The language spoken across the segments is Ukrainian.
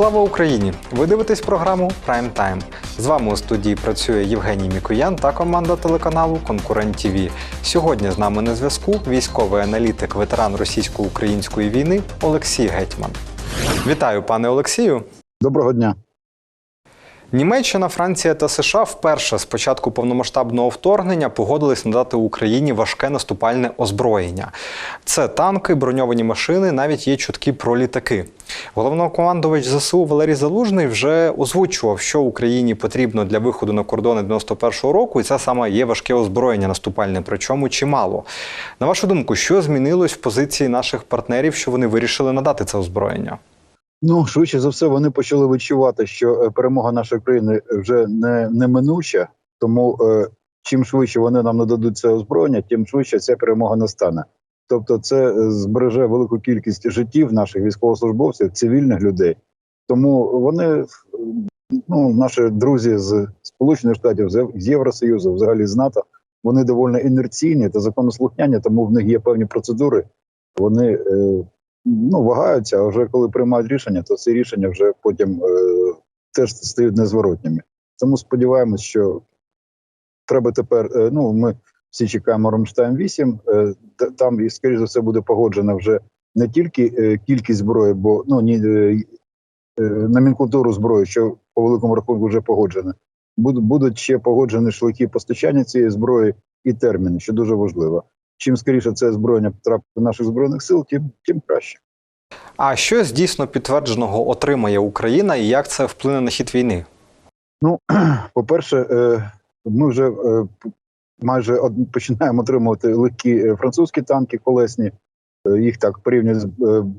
Слава Україні! Ви дивитесь програму Прайм Тайм. З вами у студії працює Євгеній Мікоян та команда телеканалу Конкурент ТВ. Сьогодні з нами на зв'язку військовий аналітик, ветеран російсько-української війни Олексій Гетьман. Вітаю, пане Олексію! Доброго дня. Німеччина, Франція та США вперше з початку повномасштабного вторгнення погодились надати Україні важке наступальне озброєння. Це танки, броньовані машини, навіть є чутки про літаки. Головнокомандувач ЗСУ Валерій Залужний вже озвучував, що Україні потрібно для виходу на кордони 91-го року, і це саме є важке озброєння наступальне, причому чимало. На вашу думку, що змінилось в позиції наших партнерів, що вони вирішили надати це озброєння? Ну швидше за все, вони почали відчувати, що е, перемога нашої країни вже не неминуча, тому е, чим швидше вони нам нададуть це озброєння, тим швидше ця перемога настане. Тобто, це е, збереже велику кількість життів наших військовослужбовців, цивільних людей. Тому вони, ну, наші друзі з Сполучених Штатів, з Євросоюзу, взагалі з НАТО, вони доволі інерційні та законослухняні, тому в них є певні процедури. Вони е, ну, вагаються, а вже коли приймають рішення, то ці рішення вже потім е, теж стають незворотніми. Тому сподіваємось, що треба тепер. Е, ну, ми всі чекаємо Ромштайн 8 е, Там, і, скоріш за все, буде погоджена вже не тільки е, кількість зброї, бо ну ні е, е, номенклатуру зброї, що по великому рахунку вже погоджена. Будуть, будуть ще погоджені шляхи постачання цієї зброї і терміни, що дуже важливо. Чим скоріше це озброєння потрапить до наших збройних сил, тим тим краще. А що з дійсно підтвердженого отримає Україна і як це вплине на хід війни? Ну, по-перше, е, ми вже е, майже починаємо отримувати легкі е, французькі танки колесні. Їх так порівнюють з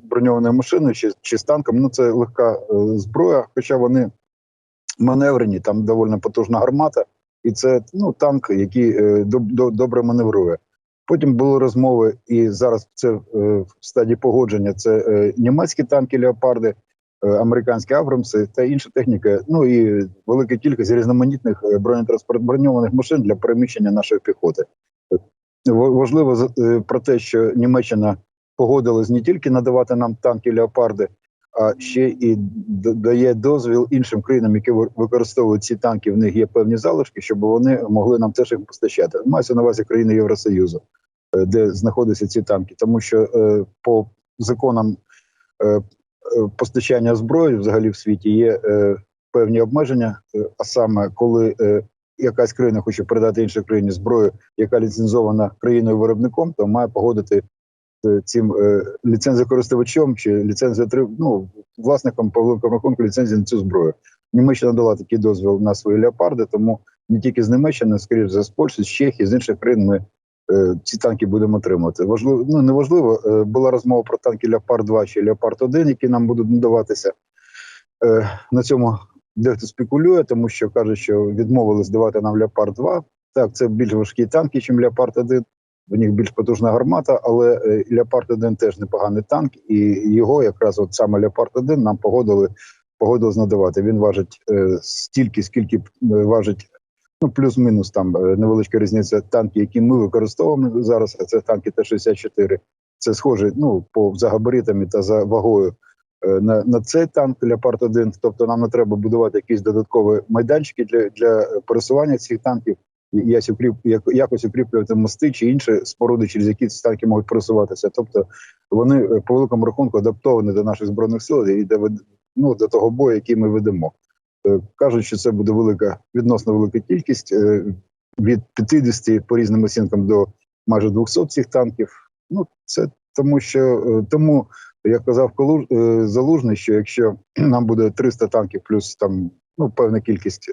броньованою машиною чи, чи з танком. Ну, це легка зброя, хоча вони маневрені, там доволі потужна гармата, і це ну, танк, який доб- до- добре маневрує. Потім були розмови, і зараз це е, в стадії погодження. Це е, німецькі танки леопарди, е, американські Абрамси та інша техніка. Ну і велика кількість різноманітних е, бронетранспорт броньованих машин для переміщення нашої піхоти. Важливо про те, що Німеччина погодилась не тільки надавати нам танки леопарди, а ще і дає дозвіл іншим країнам, які ви- використовують ці танки. В них є певні залишки, щоб вони могли нам теж їх постачати. Мається на увазі країни Євросоюзу, де знаходяться ці танки, тому що е, по законам е, е, постачання зброї взагалі в світі є е, певні обмеження, е, а саме коли е, якась країна хоче передати іншій країні зброю, яка ліцензована країною виробником, то має погодити з цим е, ліцензіокористувачем чи ліцензію ну, власником по великому рахунку ліцензії на цю зброю. Німеччина дала такий дозвіл на свої леопарди, тому не тільки з Німеччини, скоріше за з Польщі, з Чехії, з інших країн ми е, ці танки будемо отримувати. Важливо, ну неважливо, е, була розмова про танки Леопард 2 чи Леопард 1 які нам будуть надаватися. Е, на цьому дехто спекулює, тому що каже, що відмовились давати нам Леопард 2. Так, це більш важкі танки, ніж Леопард 1. В них більш потужна гармата, але е, Леопард 1 теж непоганий танк, і його якраз от саме Леопард 1 нам погодили погодилось надавати. Він важить е, стільки, скільки е, важить, ну плюс-мінус там е, невеличка різниця. Танки, які ми використовуємо зараз, це танки Т-64. Це схоже ну, по за габаритами та за вагою е, на, на цей танк Леопард 1. Тобто нам не треба будувати якісь додаткові майданчики для, для пересування цих танків. Укріп, як, якось укріплювати мости чи інші споруди, через які ці танки можуть пересуватися. Тобто вони е, по великому рахунку адаптовані до наших збройних сил і до, ну, до того бою, який ми ведемо. Е, Кажуть, що це буде велика відносно велика кількість е, від 50 по різним оцінкам до майже 200 цих танків. Ну це тому, що е, тому як казав Колу, е, Залужний, що якщо нам буде 300 танків, плюс там ну певна кількість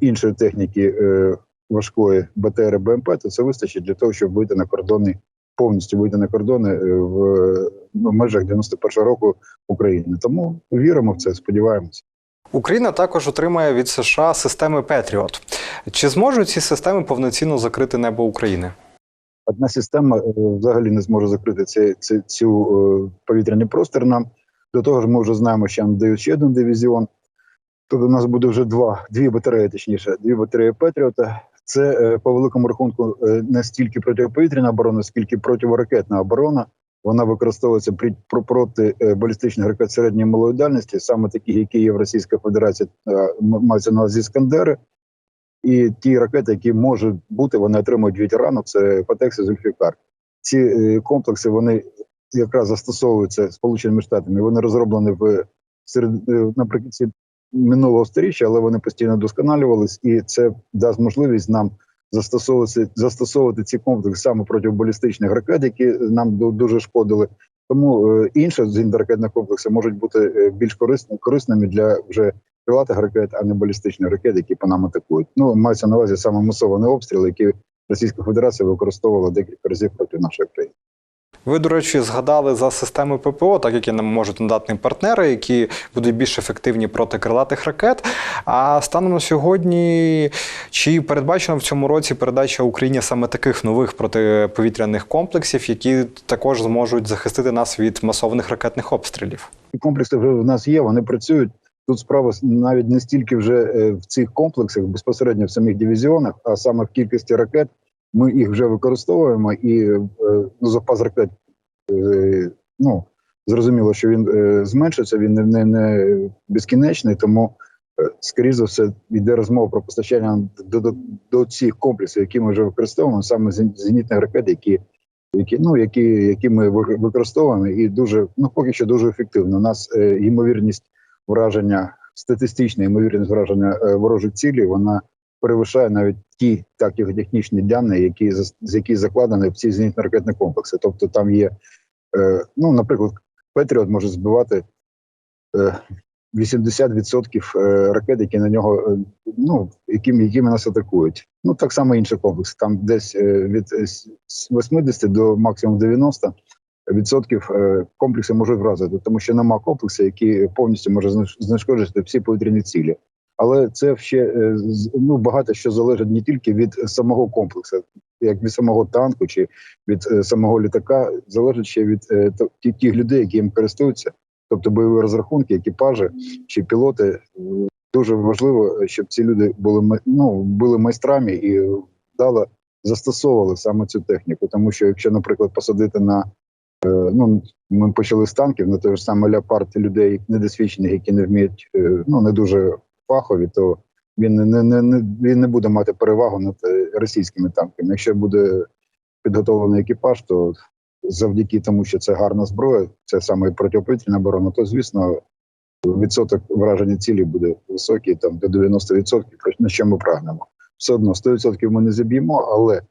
іншої техніки важкої БТР БМП, то це вистачить для того, щоб вийти на кордони повністю вийти на кордони в ну, межах 91 року України. Тому віримо в це, сподіваємося. Україна також отримає від США системи Петріот. Чи зможуть ці системи повноцінно закрити небо України? Одна система е, взагалі не зможе закрити цей, цей, цю е, повітряний простір нам. До того ж, ми вже знаємо, що нам дають ще один дивізіон. Тобто у нас буде вже два, дві батареї, точніше, дві батареї Петріота. Це е, по великому рахунку не стільки протиповітряна оборона, скільки противоракетна оборона. Вона використовується проти е, балістичних ракет середньої малої дальності, саме таких, які є в Російській Федерації, е, мається на увазі Іскандери. І ті ракети, які можуть бути, вони отримують від Ірану, це Патекс і Зульфікар. Ці е, комплекси вони якраз застосовуються Сполученими Штатами. Вони розроблені в серед наприкінці минулого сторіччя, але вони постійно досконалювались, і це дасть можливість нам застосовувати застосовувати ці комплекси саме проти балістичних ракет, які нам ду- дуже шкодили. Тому е, інші зенітно-ракетні комплекси можуть бути е, більш корисні, корисними для вже крилатих ракет, а не балістичних ракет, які по нам атакують. Ну мається на увазі саме масований обстріл, який Російська Федерація використовувала декілька разів проти нашої країни. Ви, до речі, згадали за системи ППО, так які нам можуть надати партнери, які будуть більш ефективні проти крилатих ракет. А станом на сьогодні, чи передбачено в цьому році передача Україні саме таких нових протиповітряних комплексів, які також зможуть захистити нас від масованих ракетних обстрілів? Комплекси вже в нас є, вони працюють. Тут справа навіть не стільки вже е, в цих комплексах, безпосередньо в самих дивізіонах, а саме в кількості ракет. Ми їх вже використовуємо, і е, ну, запас ракет ну зрозуміло, що він е, зменшиться, він не, не, не безкінечний, тому е, скоріше за все йде розмова про постачання до, до, до цих комплексів, які ми вже використовуємо, саме зен- зенітних ракет, які які ну які, які ми ви- використовуємо, і дуже ну поки що дуже ефективно. У нас е, ймовірність враження, статистична ймовірність враження е, ворожих цілей, вона перевищає навіть ті тактико-технічні дані, які з які закладені в ці зенітно-ракетні комплекси. Тобто там є, е, ну наприклад, Петріот може збивати. Е, 80% е, ракет, які на нього е, ну якими, якими нас атакують. Ну так само інші комплекси. Там десь е, від е, с- с 80 до максимум 90 відсотків е, комплекси можуть вразити, тому що нема комплексу, який повністю може знеш- знешкоджити всі повітряні цілі. Але це ще е, ну багато що залежить не тільки від самого комплексу, як від самого танку чи від е, самого літака, залежить ще від е, тих людей, які їм користуються, тобто бойові розрахунки, екіпажі чи пілоти. Дуже важливо, щоб ці люди були ну, були майстрами і вдало застосовували саме цю техніку. Тому що якщо, наприклад, посадити на ну ми почали з танків на той ж саме леопард людей недосвідчених, які не вміють, ну не дуже фахові, то він не, не, не, він не буде мати перевагу над е, російськими танками. Якщо буде підготовлений екіпаж, то завдяки тому, що це гарна зброя, це саме протиповітряна оборона, то звісно відсоток враження цілі буде високий, там до 90%, про- на що ми прагнемо. Все одно 100% ми не заб'ємо, але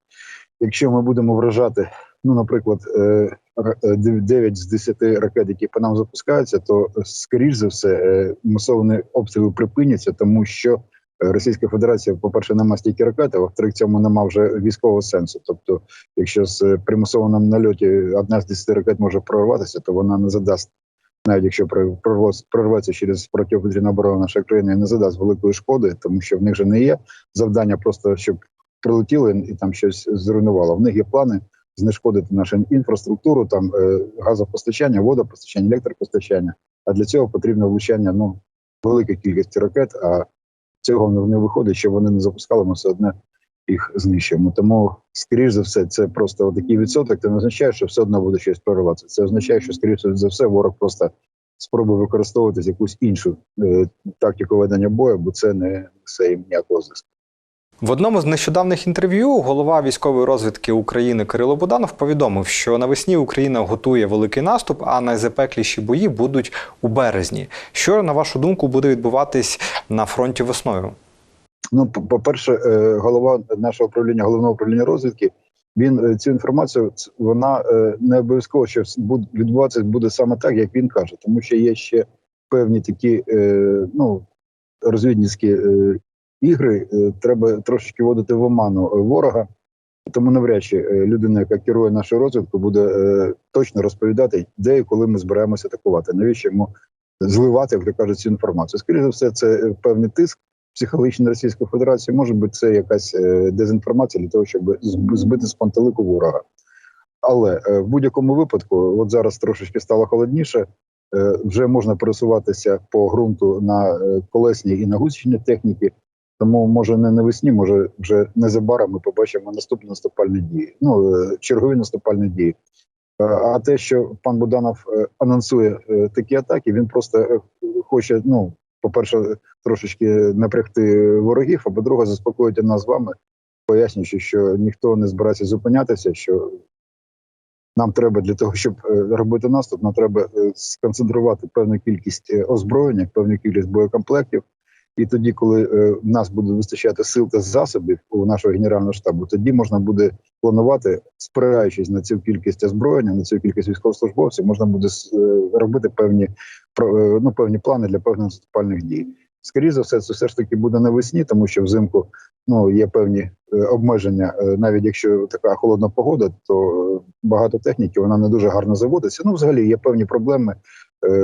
якщо ми будемо вражати, ну, наприклад, е, 9 з 10 ракет, які по нам запускаються, то е, скоріш за все е, масовані обстріли припиняться, тому що е, Російська Федерація, по-перше, нема стільки ракет, а во-вторых, цьому нема вже військового сенсу. Тобто, якщо з е, примусованому нальоті одна з 10 ракет може прорватися, то вона не задасть навіть якщо прор- прорвос- прорветься через протиповітряну оборону нашої країни, не задасть великої шкоди, тому що в них же не є завдання просто щоб прилетіли і там щось зруйнувало. В них є плани знешкодити нашу інфраструктуру, там е, газопостачання, водопостачання, електропостачання. А для цього потрібно влучання ну великої кількості ракет. А цього не виходить, що вони не запускали, ми все одно їх знищуємо. Тому, скоріш за все, це просто такий відсоток. Це не означає, що все одно буде щось прориватися. Це означає, що скоріш за все ворог просто спробує використовувати якусь іншу е, тактику ведення бою, бо це не несе їм ніякого зиску. В одному з нещодавних інтерв'ю голова військової розвідки України Кирило Буданов повідомив, що навесні Україна готує великий наступ, а найзапекліші бої будуть у березні. Що на вашу думку буде відбуватись на фронті весною? Ну, по- по-перше, е, голова нашого управління, головного управління розвідки, він е, цю інформацію вона е, не обов'язково, що відбуватися буде саме так, як він каже, тому що є ще певні такі ну, розвідницькі ігри. е, Треба трошечки вводити в оману е, ворога. Тому навряд чи е, людина, яка керує нашою розвідкою, буде точно розповідати, де і коли ми збираємося атакувати. Навіщо йому зливати, як кажуть, цю інформацію? Скоріше за все, це певний тиск психологічної Російської Федерації. Може бути, це якась дезінформація для того, щоб збити з пантелику ворога. Але в будь-якому випадку, от зараз трошечки стало холодніше. Вже можна пересуватися по ґрунту на колесній і на гусеничній техніки. Тому може не навесні, може вже незабаром ми побачимо наступні наступальні дії. Ну е, чергові наступальні дії. Е, А те, що пан Буданов е, анонсує такі атаки, він просто хоче, ну, по-перше, трошечки напрягти ворогів, а по-друге, заспокоїти нас з вами, пояснюючи, що ніхто не збирається зупинятися, що нам треба для того, щоб робити наступ, нам треба сконцентрувати певну кількість озброєння, певну кількість боєкомплектів. І тоді, коли е, в нас буде вистачати сил та засобів у нашого генерального штабу, тоді можна буде планувати, спираючись на цю кількість озброєння, на цю кількість військовослужбовців, можна буде е, робити певні е, ну, певні плани для певних наступальних дій. Скоріше за все, це все ж таки буде навесні, тому що взимку ну є певні обмеження. Навіть якщо така холодна погода, то багато техніки вона не дуже гарно заводиться. Ну, взагалі є певні проблеми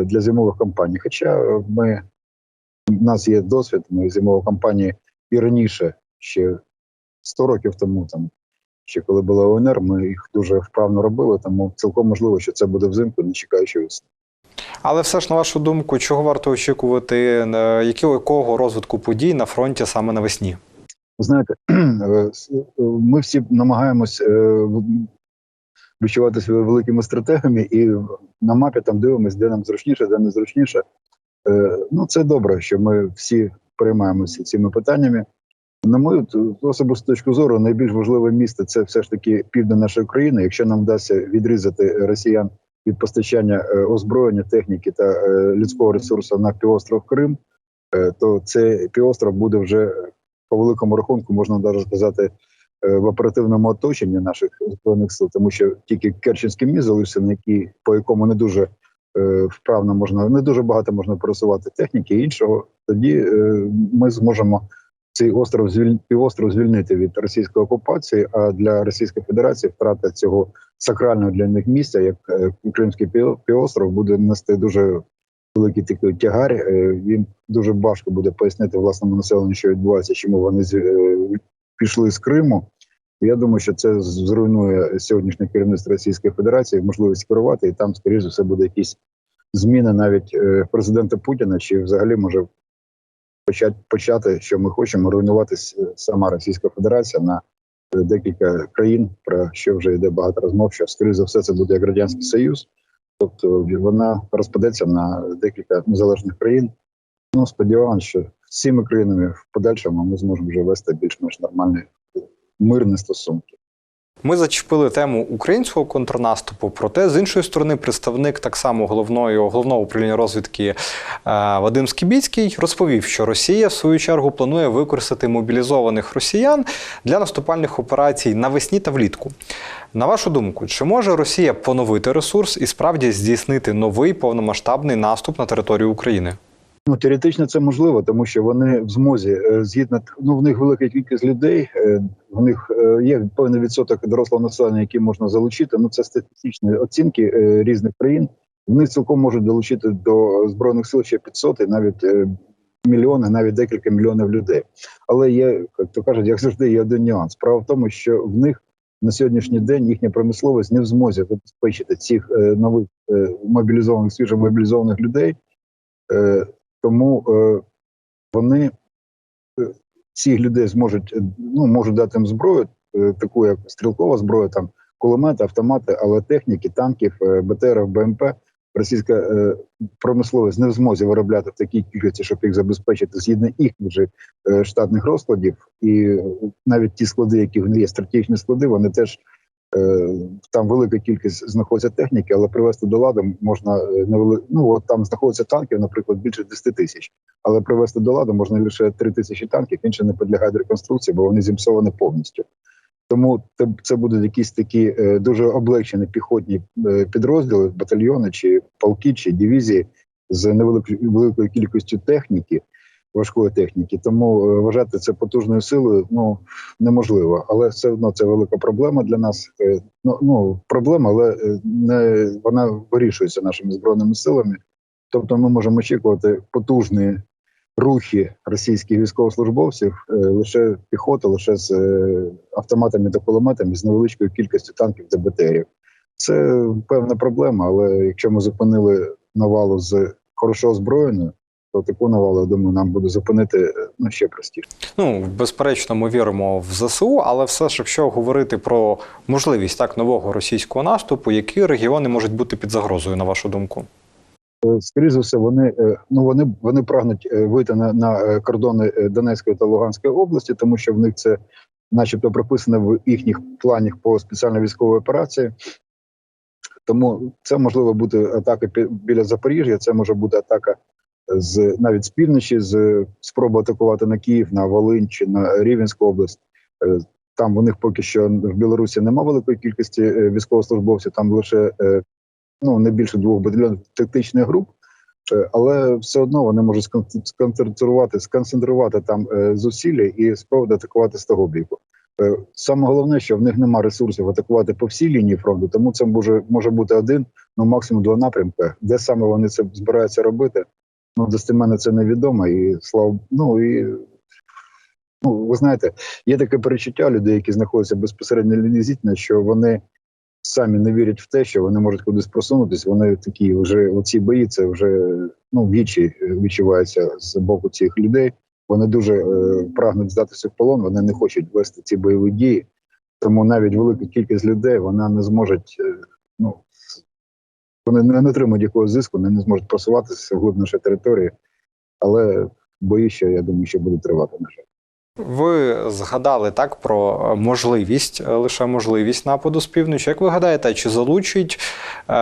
для зимових кампаній. Хоча ми у нас є досвід, ми зимові кампанії і раніше, ще 100 років тому, там ще коли була ОНР, ми їх дуже вправно робили, тому цілком можливо, що це буде взимку, не чекаючи весни. Але все ж, на вашу думку, чого варто очікувати, е, якого, якого розвитку подій на фронті саме навесні? Ви Знаєте, е, е, ми всі намагаємось відчувати себе великими стратегами, і на мапі там дивимося, де нам зручніше, де не зручніше. Е, Ну, це добре, що ми всі переймаємося цими питаннями. На мою особисту точку зору, найбільш важливе місце це все ж таки південь нашої країни. Якщо нам вдасться відрізати росіян від постачання е, озброєння, техніки та е, людського ресурсу на півостров Крим, то цей півостров буде вже по великому рахунку, можна навіть сказати, в оперативному оточенні наших збройних сил, тому що тільки Керченський міст залишився, на який по якому не дуже вправно можна, не дуже багато можна пересувати техніки і іншого. Тоді е, ми зможемо цей остров звіль... півостров звільнити від російської окупації. А для Російської Федерації втрата цього сакрального для них місця, як е, Кримський пів- півостров, буде нести дуже великий такий тягар. Е, Він дуже важко буде пояснити власному населенню, що відбувається, чому вони е, пішли з Криму. Я думаю, що це зруйнує сьогоднішнє керівництво Російської Федерації, можливість керувати, і там, скоріш за все, буде якісь зміни навіть е, президента Путіна, чи взагалі може почати, почати, що ми хочемо, руйнувати сама Російська Федерація на е, декілька країн, про що вже йде багато розмов, що скоріш за все це буде як радянський союз, тобто вона розпадеться на декілька незалежних країн. Ну сподіваємося, що з цими країнами в подальшому ми зможемо вже вести більш-менш нормальні е, мирні стосунки. Ми зачепили тему українського контрнаступу. Проте, з іншої сторони, представник так само головної головного управління розвідки е, Вадим Скібіцький розповів, що Росія в свою чергу планує використати мобілізованих росіян для наступальних операцій навесні та влітку. На вашу думку, чи може Росія поновити ресурс і справді здійснити новий повномасштабний наступ на територію України? Ну, теоретично це можливо, тому що вони в змозі е, згідно ну в них велика кількість людей. е, В них е, є певний відсоток дорослого населення, який можна залучити. Ну це статистичні оцінки різних країн. Вони цілком можуть долучити до збройних сил ще 500 і навіть мільйони, навіть декілька мільйонів людей. Але є, як то кажуть, як завжди, є один нюанс. Справа в тому, що в них на сьогоднішній день їхня промисловість не в змозі забезпечити цих нових мобілізованих свіжо мобілізованих людей. Тому е, вони е, цих людей зможуть е, ну можуть дати їм зброю, е, таку як стрілкова зброя, там кулемети, автомати, але техніки, танків, е, БТР, БМП. Російська е, промисловість не в змозі виробляти в такій кількості, щоб їх забезпечити згідно їх вже е, штатних розкладів, і навіть ті склади, які в них є стратегічні склади, вони теж там велика кількість знаходиться техніки, але привести до ладу можна е. Ну от там знаходиться танків, наприклад, більше 10 тисяч, але привести до ладу можна лише 3 тисячі танків, інші не підлягають реконструкції, бо вони зімсовані повністю. Тому це будуть якісь такі е, дуже облегчені піхотні е, підрозділи, батальйони чи полки, чи дивізії з невеликою великою кількістю техніки, важкої техніки. Тому е, вважати це потужною силою ну неможливо. Але все одно це велика проблема для нас. Е, Ну, ну проблема, але е, не вона вирішується нашими збройними силами. Тобто, ми можемо очікувати потужні рухи російських військовослужбовців лише піхоти, лише з автоматами та кулеметами, з невеличкою кількістю танків та БТРів. Це певна проблема, але якщо ми зупинили навалу з хорошо озброєною, таку я думаю, нам буде зупинити е, ну, ще простіше. Ну, безперечно, ми віримо в ЗСУ, але все ж, якщо говорити про можливість так нового російського наступу, які регіони можуть бути під загрозою, на вашу думку? Е, Скоріше за все, вони е, ну вони вони прагнуть вийти на, на кордони Донецької та Луганської області, тому що в них це, начебто, прописано в їхніх планах по спеціальній військовій операції. Тому це можливо бути атака біля Запоріжжя, це може бути атака з навіть з півночі, з спроба атакувати на Київ, на Волинь чи на Рівненську область. Е, Там у них поки що в Білорусі немає великої кількості е, військовослужбовців, там лише е, ну не більше двох батальйонів тактичних груп, але все одно вони можуть сконцентрувати, сконцентрувати там зусилля і спробувати атакувати з того боку. Е, Саме головне, що в них немає ресурсів атакувати по всій лінії фронту, тому це може може бути один, ну максимум два напрямки. Де саме вони це збираються робити? Ну достеменно це невідомо, і слава ну і ну ви знаєте, є таке перечуття людей, які знаходяться безпосередньо зіткнення, що вони самі не вірять в те, що вони можуть кудись просунутись. Вони такі вже оці бої, це вже ну вічі відчуваються з боку цих людей. Вони дуже е, прагнуть здатися в полон. Вони не хочуть вести ці бойові дії. Тому навіть велика кількість людей вона не зможуть. Е, ну вони не, не отримують якогось зиску, вони не зможуть просуватися вглиб нашої території. Але бої ще, я думаю, що будуть тривати на жаль. Ви згадали так про можливість, е, лише можливість нападу з півночі. Як ви гадаєте, чи залучить е,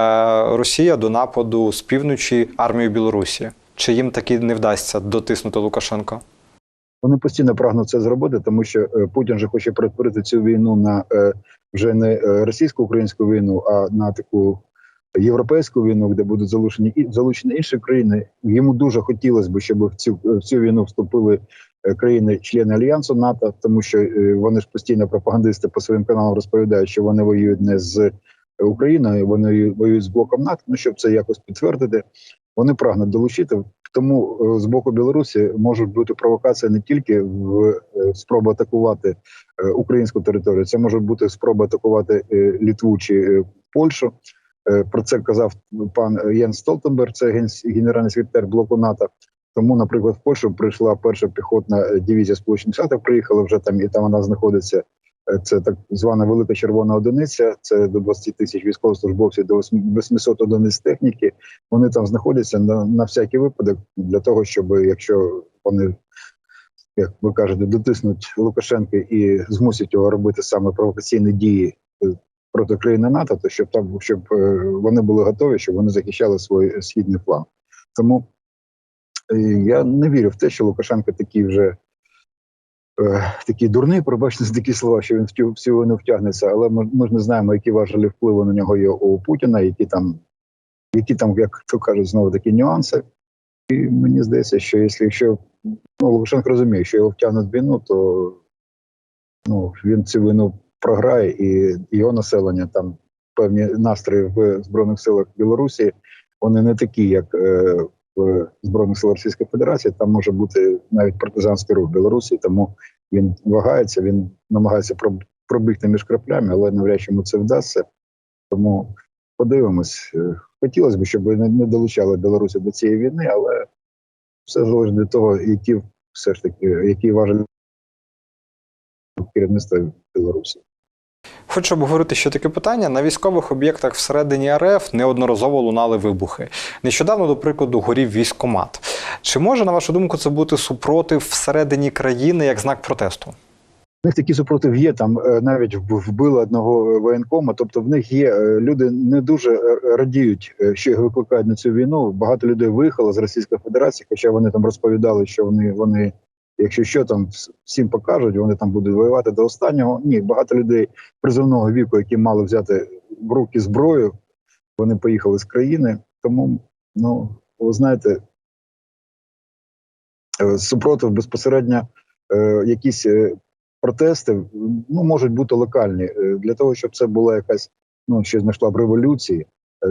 Росія до нападу з півночі армію Білорусі? Чи їм таки не вдасться дотиснути Лукашенка? Вони постійно прагнуть це зробити, тому що е, Путін же хоче перетворити цю війну на е, вже не російсько-українську війну, а на таку європейську війну, де будуть залучені залучені інші країни. Йому дуже хотілося б, щоб в цю в цю війну вступили е, країни-члени альянсу НАТО, тому що е, вони ж постійно пропагандисти по своїм каналам розповідають, що вони воюють не з Україною, вони воюють з блоком НАТО. Ну щоб це якось підтвердити, вони прагнуть долучити. Тому е, з боку Білорусі можуть бути провокації не тільки в е, спроба атакувати е, українську територію, це може бути спроба атакувати е, Літву чи е, Польщу. Е, Про це казав пан Єнс Столтенберг, це генеральний секретар блоку НАТО. Тому, наприклад, в Польщу прийшла перша піхотна дивізія Сполучених Штатів, приїхала вже там, і там вона знаходиться. Е, Це так звана велика червона одиниця. Це до 20 тисяч військовослужбовців, до 800 одиниць техніки. Вони там знаходяться на, на всякий випадок для того, щоб якщо вони, як ви кажете, дотиснуть Лукашенка і змусять його робити саме провокаційні дії е, проти країни НАТО, то щоб там щоб е, вони були готові, щоб вони захищали свій східний план. Тому е, я не вірю в те, що Лукашенко такий вже. е, Такий дурний, пробачте такі слова, що він в цю всю втягнеться, але ми, ж не знаємо, які важелі впливу на нього є у Путіна, які там, які там, як то кажуть, знову такі нюанси. І мені здається, що якщо ну, Лукашенко розуміє, що його втягнуть в війну, то ну, він цю війну програє, і його населення там певні настрої в Збройних силах Білорусі, вони не такі, як е, в Збройних сил Російської Федерації. Там може бути навіть партизанський рух Білорусі, тому він вагається, він намагається проб- пробігти між краплями, але навряд чи йому це вдасться. Тому подивимось. Е, Хотілося б, щоб не долучали Білорусі до цієї війни, але все залежить від того, які все ж таки, які важелі керівництва Білорусі. Хочу обговорити ще таке питання. На військових об'єктах всередині РФ неодноразово лунали вибухи. Нещодавно, до прикладу, горів військомат. Чи може, на вашу думку, це бути супротив всередині країни як знак протесту? В них такі супротив є. Там е, навіть вбили одного воєнкома. Тобто, в них є е, люди не дуже е, радіють, що їх викликають на цю війну. Багато людей виїхало з Російської Федерації, хоча вони там розповідали, що вони вони, якщо що там всім покажуть, вони там будуть воювати до останнього. Ні, багато людей призовного віку, які мали взяти в руки зброю, вони поїхали з країни. Тому, ну ви знаєте, е, супротив безпосередньо е, якісь. е, протести ну можуть бути локальні Е, для того, щоб це була якась ну що знайшла б революції.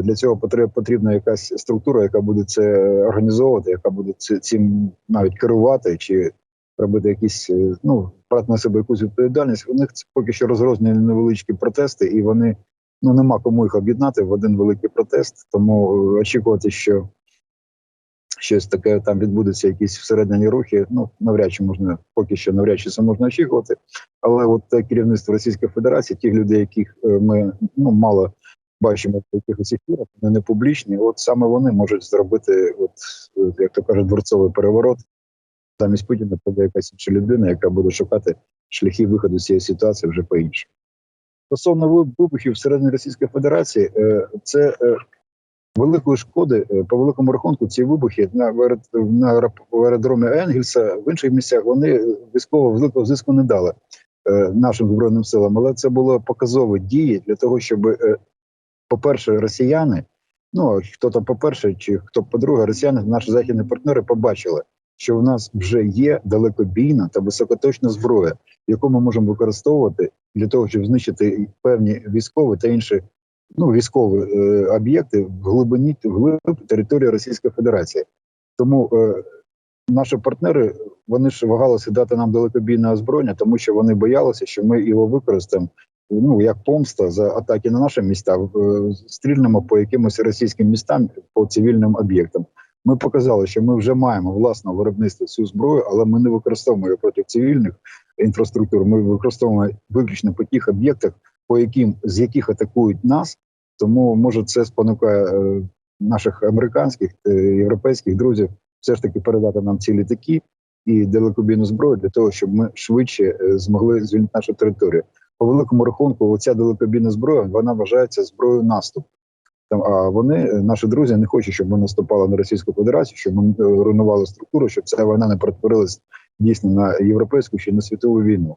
Для цього потрібна якась структура, яка буде це організовувати, яка буде цим навіть керувати, чи робити якісь е, ну брати на себе якусь відповідальність. У них це поки що розрознені невеличкі протести, і вони ну нема кому їх об'єднати в один великий протест. Тому е, очікувати, що щось таке там відбудеться, якісь всередині рухи. Ну навряд чи можна поки що навряд чи це можна очікувати. Але от те керівництво Російської Федерації, тих людей, яких е, ми ну мало бачимо в якихось ефірах, вони не публічні. От саме вони можуть зробити, от е, як то кажуть, дворцовий переворот. Замість Путіна буде якась інша людина, яка буде шукати шляхи виходу з цієї ситуації вже по іншому. Стосовно вибухів всередині Російської Федерації, е, це е, великої шкоди е, по великому рахунку. Ці вибухи на аерод- на аеродромі Енгельса в інших місцях вони військово великого зиску не дали нашим збройним силам, але це було показові дії для того, щоб, по-перше, росіяни, ну хто там по-перше, чи хто по-друге, росіяни, наші західні партнери побачили, що в нас вже є далекобійна та високоточна зброя, яку ми можемо використовувати для того, щоб знищити певні військові та інші ну, військові е, об'єкти в глибині в території Російської Федерації. Тому е, наші партнери вони ж вагалися дати нам далекобійне озброєння, тому що вони боялися, що ми його використаємо ну як помста за атаки на наші міста, е, стрільнемо по якимось російським містам по цивільним об'єктам. Ми показали, що ми вже маємо власне виробництво цю зброю, але ми не використовуємо її проти цивільних інфраструктур. Ми використовуємо виключно по тих об'єктах, по яким з яких атакують нас. Тому може це спонукає е, наших американських е, європейських друзів все ж таки передати нам ці літаки і далекобійну зброю для того, щоб ми швидше е, змогли звільнити нашу територію. По великому рахунку, оця далекобійна зброя вона вважається зброєю наступу. Там а вони, е, наші друзі, не хочуть, щоб ми наступали на Російську Федерацію, щоб ми е, руйнували структуру, щоб ця війна не перетворилась дійсно на європейську чи на світову війну.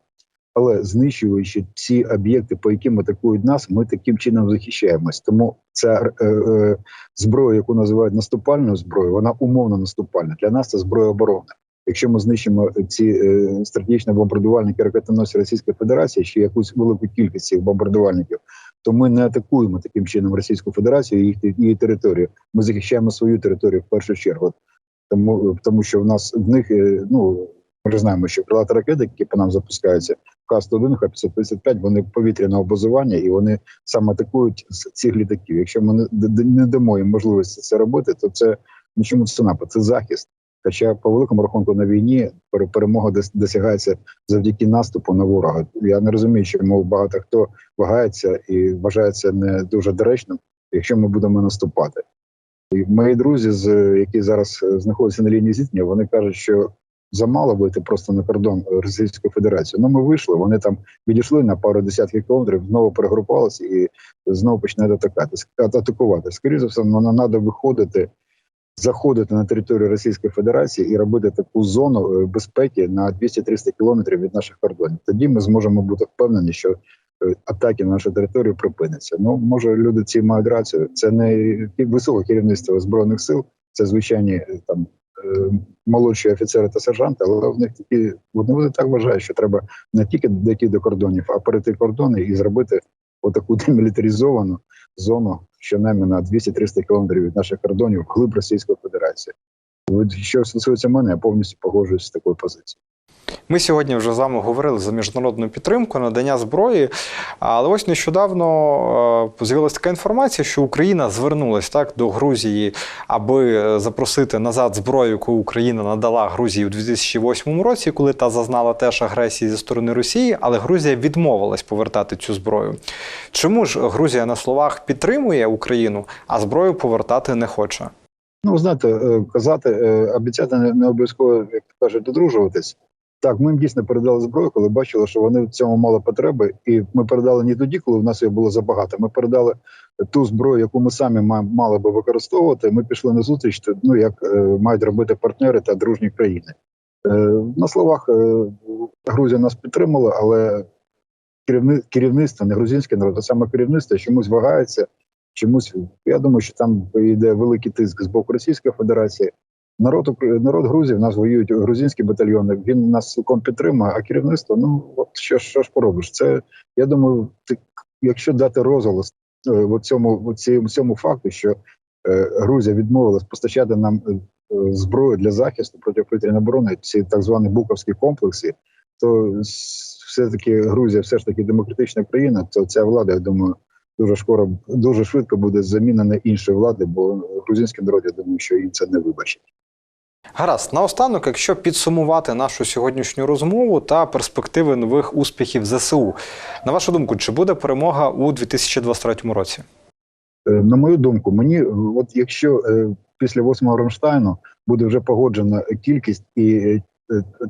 Але знищуючи ці об'єкти, по яким атакують нас, ми таким чином захищаємось. Тому ця е, е, зброя, яку називають наступальною зброєю, вона умовно наступальна. Для нас це зброя оборони. Якщо ми знищимо ці е, стратегічні бомбардувальники ракетоносці Російської Федерації, чи якусь велику кількість цих бомбардувальників, то ми не атакуємо таким чином Російську Федерацію і їх її територію. Ми захищаємо свою територію в першу чергу. Тому тому що в нас в них е, ну ми ж знаємо, що крилаті ракети, які по нам запускаються, Х-101, Х-555, вони повітряного базування і вони саме атакують з цих літаків. Якщо ми не, дамо їм можливості це робити, то це ну чому це напад? Це захист. Хоча по великому рахунку на війні перемога досягається завдяки наступу на ворога. Я не розумію, чому багато хто вагається і вважається не дуже доречним, якщо ми будемо наступати. І мої друзі, з які зараз е, знаходяться на лінії зіткнення, вони кажуть, що замало вийти просто на кордон Російської Федерації. Ну ми вийшли. Вони там відійшли на пару десятків кілометрів, знову перегрупувалися і знову починають атакати атакувати. Скоріше за все, нам треба виходити, заходити на територію Російської Федерації і робити таку зону е, безпеки на 200-300 кілометрів від наших кордонів. Тоді ми зможемо бути впевнені, що е, атаки на нашу територію припиняться. Ну може люди ці мають рацію. Це не високе керівництво збройних сил, це звичайні е, там молодші офіцери та сержанти, але в них такі вони так вважають, що треба не тільки дійти до кордонів, а перейти кордони і зробити отаку демілітаризовану зону щонайменше на 200-300 кілометрів від наших кордонів глиб Російської Федерації. Що стосується мене, я повністю погоджуюсь з такою позицією. Ми сьогодні вже з вами говорили за міжнародну підтримку, надання зброї. Але ось нещодавно е, з'явилася така інформація, що Україна звернулась так до Грузії, аби е, запросити назад зброю, яку Україна надала Грузії у 2008 році, коли та зазнала теж агресії зі сторони Росії, але Грузія відмовилась повертати цю зброю. Чому ж Грузія на словах підтримує Україну, а зброю повертати не хоче? Ну, знаєте, е, казати, обіцяти не обов'язково, як кажуть, додружуватись. Так, ми їм дійсно передали зброю, коли бачили, що вони в цьому мали потреби, і ми передали не тоді, коли в нас її було забагато. Ми передали ту зброю, яку ми самі мали би використовувати. Ми пішли на зустріч, ну як е, мають робити партнери та дружні країни. Е, на словах е, Грузія нас підтримала, але керівни, керівництво, не грузинське народ, а саме керівництво чомусь вагається. Чомусь я думаю, що там йде великий тиск з боку Російської Федерації. Народ народ Грузії в нас воюють грузинські батальйони. Він нас цілком підтримує, а керівництво, ну от що, що ж поробиш? Це я думаю, ти, якщо дати розголос е, в цьому, в цьому, факту, що е, Грузія відмовилась постачати нам е, зброю для захисту протиповітряної оборони, ці так звані буковські комплекси, то все-таки Грузія, все ж таки демократична країна, то ця влада, я думаю, дуже скоро, дуже швидко буде замінена іншою владою, бо грузинський народ, я думаю, що їм це не вибачить. Гаразд, наостанок, якщо підсумувати нашу сьогоднішню розмову та перспективи нових успіхів ЗСУ, на вашу думку, чи буде перемога у 2023 році? Е, На мою думку, мені, е, от якщо е, після восьмого Рамштайну буде вже погоджена кількість і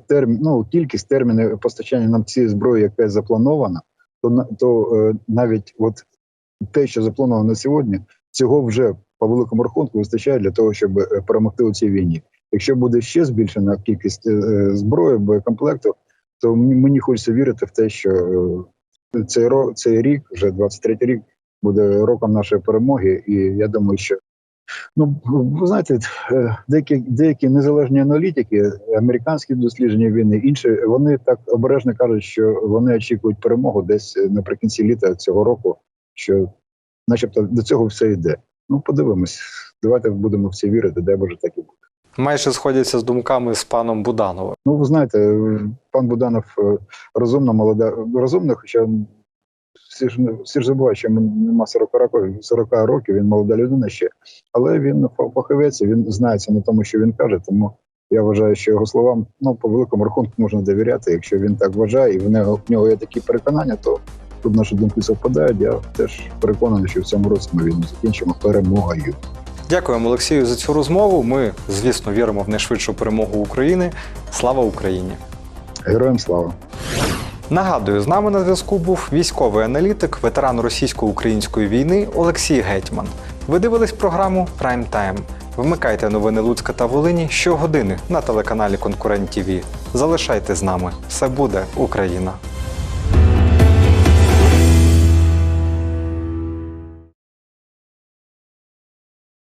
термін, ну, кількість терміни постачання нам цієї зброї, яка запланована, то то навіть от те, що заплановано на сьогодні, цього вже по великому рахунку вистачає для того, щоб перемогти у цій війні. Якщо буде ще збільшена кількість е, зброї, боєкомплекту, то мені, хочеться вірити в те, що е, цей цей рік, вже 23-й рік, буде роком нашої перемоги, і я думаю, що ну ви знаєте, е, деякі деякі незалежні аналітики, американські дослідження війни, інші вони так обережно кажуть, що вони очікують перемогу десь наприкінці літа цього року, що, начебто, до цього все йде. Ну, подивимось. Давайте будемо в це вірити, дай Боже, так і буде. Майже сходяться з думками з паном Будановим. Ну, ви знаєте, пан Буданов е, розумна, молода, розумна, хоча всі ж, всі ж забувають, що нема 40 років, 40 років, він молода людина ще. Але він фа- фахівець, він знається на тому, що він каже. Тому я вважаю, що його словам ну, по великому рахунку можна довіряти. Якщо він так вважає, і в нього, в нього є такі переконання, то тут наші думки совпадають. Я теж переконаний, що в цьому році ми війну закінчимо перемогою. Дякуємо Олексію за цю розмову. Ми, звісно, віримо в найшвидшу перемогу України. Слава Україні! Героям слава! Нагадую, з нами на зв'язку був військовий аналітик, ветеран російсько-української війни Олексій Гетьман. Ви дивились програму Прайм Тайм. Вмикайте новини Луцька та Волині щогодини на телеканалі Конкурент ТІВІ. Залишайте з нами. Все буде Україна!